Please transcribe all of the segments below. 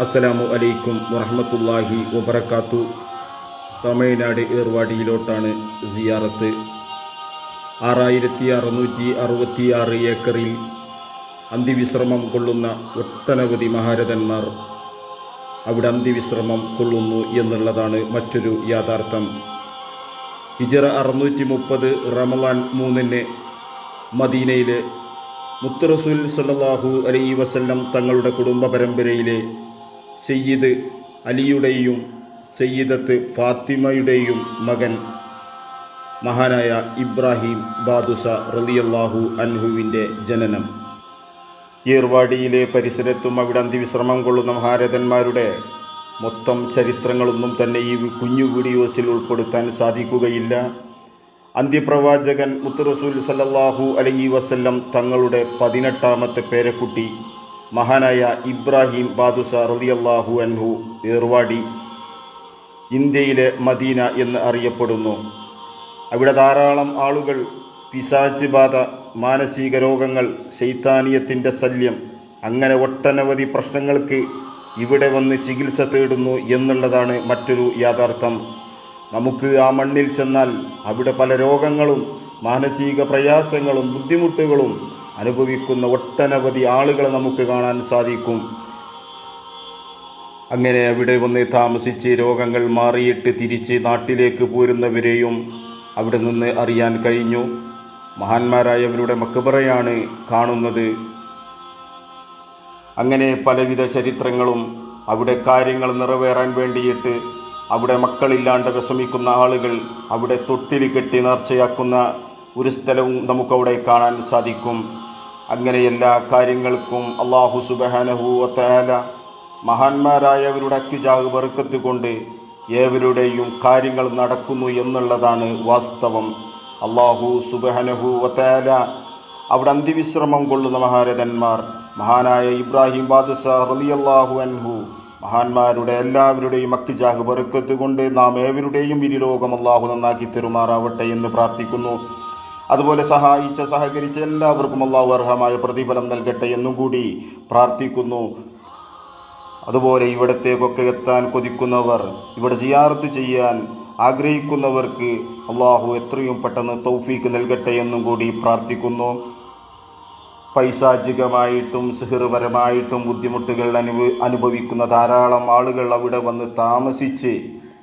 അസ്സലാമു അലൈക്കും വറഹമത്തല്ലാഹി വബർക്കാത്തു തമിഴ്നാട് ഏർവാടിയിലോട്ടാണ് സിയാറത്ത്. ആറായിരത്തി അറുന്നൂറ്റി അറുപത്തിയാറ് ഏക്കറിൽ അന്തിവിശ്രമം കൊള്ളുന്ന ഒട്ടനവധി മഹാരഥന്മാർ അവിടെ അന്തിവിശ്രമം കൊള്ളുന്നു എന്നുള്ളതാണ് മറ്റൊരു യാഥാർത്ഥ്യം. ഹിജറ അറുന്നൂറ്റി മുപ്പത് റമലാൻ മൂന്നിന് മദീനയിലെ മുത്തറസുൽ സല്ലാഹു അലൈ വസല്ലം തങ്ങളുടെ കുടുംബ പരമ്പരയിലെ സയ്യിദ് അലിയുടെയും സയ്യിദത്ത് ഫാത്തിമയുടെയും മകൻ മഹാനായ ഇബ്രാഹിം ബാദുസ റലിയല്ലാഹു അൻഹുവിന്റെ ജനനം. ഈർവാടിയിലെ പരിസരത്തും അവിടെ അന്തിവിശ്രമം കൊള്ളുന്ന മഹാരഥന്മാരുടെ മൊത്തം ചരിത്രങ്ങളൊന്നും തന്നെ ഈ കുഞ്ഞു വീഡിയോസിൽ ഉൾപ്പെടുത്താൻ സാധിക്കുകയില്ല. അന്ത്യപ്രവാചകൻ മുത്തുറസൂൽ സല്ലാഹു അലൈഹി വസല്ലം തങ്ങളുടെ പതിനെട്ടാമത്തെ പേരക്കുട്ടി മഹാനായ ഇബ്രാഹിം ബാദുസ റളിയല്ലാഹു അൻഹു ഏർവാടി ഇന്ത്യയിലെ മദീന എന്ന് അറിയപ്പെടുന്നു. അവിടെ ധാരാളം ആളുകൾ പിശാച്ച് ബാധ മാനസിക രോഗങ്ങൾ ശൈത്താനീയത്തിന്റെ ശല്യം അങ്ങനെ ഒട്ടനവധി പ്രശ്നങ്ങൾക്ക് ഇവിടെ വന്ന് ചികിത്സ തേടുന്നു എന്നുള്ളതാണ് മറ്റൊരു യാഥാർത്ഥ്യം. നമുക്ക് ആ മണ്ണിൽ ചെന്നാൽ അവിടെ പല രോഗങ്ങളും മാനസിക പ്രയാസങ്ങളും ബുദ്ധിമുട്ടുകളും അനുഭവിക്കുന്ന ഒട്ടനവധി ആളുകളെ നമുക്ക് കാണാൻ സാധിക്കും. അങ്ങനെ അവിടെ വന്ന് താമസിച്ച് രോഗങ്ങൾ മാറിയിട്ട് തിരിച്ച് നാട്ടിലേക്ക് പോരുന്നവരെയും അവിടെ നിന്ന് അറിയാൻ കഴിഞ്ഞു. മഹാന്മാരായവരുടെ മക്കബറയാണ് കാണുന്നത്. അങ്ങനെ പലവിധ ചരിത്രങ്ങളും അവിടെ കാര്യങ്ങൾ നിറവേറാൻ വേണ്ടിയിട്ട് അവിടെ മക്കളില്ലാണ്ട് വിഷമിക്കുന്ന ആളുകൾ അവിടെ തൊട്ടിൽ കെട്ടി നേർച്ചയാക്കുന്ന ഒരു സ്ഥലവും നമുക്കവിടെ കാണാൻ സാധിക്കും. അങ്ങനെ എല്ലാ കാര്യങ്ങൾക്കും അള്ളാഹു സുബഹാനഹു ഒത്താല മഹാന്മാരായവരുടെ അക്കിജാഹ് വെറുക്കത്ത് കൊണ്ട് ഏവരുടെയും കാര്യങ്ങൾ നടക്കുന്നു എന്നുള്ളതാണ് വാസ്തവം. അള്ളാഹു സുബഹനഹു ഒത്താല അവിടെ അന്തിവിശ്രമം കൊള്ളുന്ന മഹാരഥന്മാർ മഹാനായ ഇബ്രാഹിം ബാദുസ റലിയല്ലാഹു അൻഹു മഹാന്മാരുടെ എല്ലാവരുടെയും അക്കിജാഹ് വെറുക്കത്ത് കൊണ്ട് നാം ഏവരുടെയും ഇരുലോകം അള്ളാഹു നന്നാക്കി തെരുമാറാവട്ടെ എന്ന് പ്രാർത്ഥിക്കുന്നു. അതുപോലെ സഹായിച്ച സഹകരിച്ച എല്ലാവർക്കും അള്ളാഹു അർഹമായ പ്രതിഫലം നൽകട്ടെ എന്നും കൂടി പ്രാർത്ഥിക്കുന്നു. അതുപോലെ ഇവിടത്തേക്കൊക്കെ എത്താൻ കൊതിക്കുന്നവർ ഇവിടെ സിയാറത്ത് ചെയ്യാൻ ആഗ്രഹിക്കുന്നവർക്ക് അള്ളാഹു എത്രയും പെട്ടെന്ന് തൗഫീക്ക് നൽകട്ടെ എന്നും കൂടി പ്രാർത്ഥിക്കുന്നു. പൈശാചികമായിട്ടും സിഹിർപരമായിട്ടും ബുദ്ധിമുട്ടുകൾ അനുഭവ അനുഭവിക്കുന്ന ധാരാളം ആളുകൾ അവിടെ വന്ന് താമസിച്ച്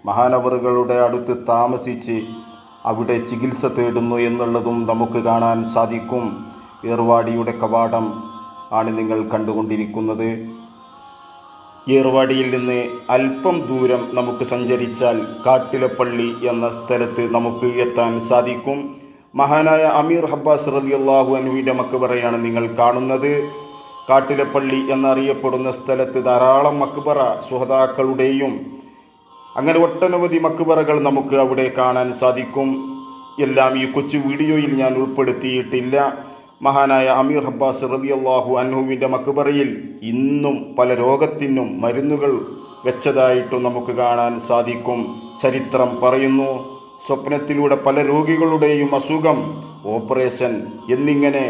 മഹാനവറുകളുടെ അടുത്ത് താമസിച്ച് അവിടെ ചികിത്സ തേടുന്നു എന്നുള്ളതും നമുക്ക് കാണാൻ സാധിക്കും. ഏർവാടിയുടെ കവാടം ആണ് നിങ്ങൾ കണ്ടുകൊണ്ടിരിക്കുന്നത്. ഏർവാടിയിൽ നിന്ന് അല്പം ദൂരം നമുക്ക് സഞ്ചരിച്ചാൽ കാട്ടിലപ്പള്ളി എന്ന സ്ഥലത്ത് നമുക്ക് എത്താൻ സാധിക്കും. മഹാനായ അമീർ ഹബ്ബാസ് റലി അള്ളാഹു അനുവിന്റെ മക്ബറയാണ് നിങ്ങൾ കാണുന്നത്. കാട്ടിലപ്പള്ളി എന്നറിയപ്പെടുന്ന സ്ഥലത്ത് ധാരാളം മക്ബറ സുഹതാക്കളുടെയും അങ്ങനെ ഒട്ടനവധി മക്ബറകൾ നമുക്ക് അവിടെ കാണാൻ സാധിക്കും. എല്ലാം ഈ കൊച്ചു വീഡിയോയിൽ ഞാൻ ഉൾപ്പെടുത്തിയിട്ടില്ല. മഹാനായ അമീർ ഹബ്ബാസ് അള്ളാഹു അൻഹുവിന്റെ മക്ബറയിൽ ഇന്നും പല രോഗത്തിനും മരുന്നുകൾ വെച്ചതായിട്ടും നമുക്ക് കാണാൻ സാധിക്കും. ചരിത്രം പറയുന്നു സ്വപ്നത്തിലൂടെ പല രോഗികളുടെയും അസുഖം ഓപ്പറേഷൻ എന്നിങ്ങനെ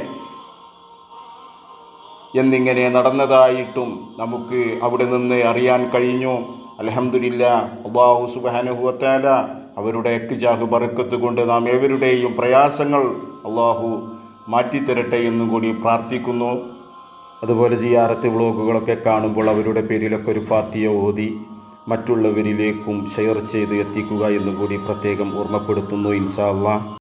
എന്നിങ്ങനെ നടന്നതായിട്ടും നമുക്ക് അവിടെ നിന്ന് അറിയാൻ കഴിഞ്ഞു. അലഹമുല്ല അള്ളാഹു സുബാനുഹുവത്താല അവരുടെ എക്ജാഹ് ബറക്കത്ത് കൊണ്ട് നാം ഏവരുടെയും പ്രയാസങ്ങൾ അള്ളാഹു മാറ്റിത്തരട്ടെ എന്നും കൂടി പ്രാർത്ഥിക്കുന്നു. അതുപോലെ സിയാറത്ത് വ്ളോഗുകളൊക്കെ കാണുമ്പോൾ അവരുടെ പേരിലൊക്കെ ഒരു ഫാത്തിയ ഓതി മറ്റുള്ളവരിലേക്കും ഷെയർ ചെയ്ത് എത്തിക്കുക എന്നും കൂടി പ്രത്യേകം ഓർമ്മപ്പെടുത്തുന്നു ഇൻസാ അള്ളാഹ്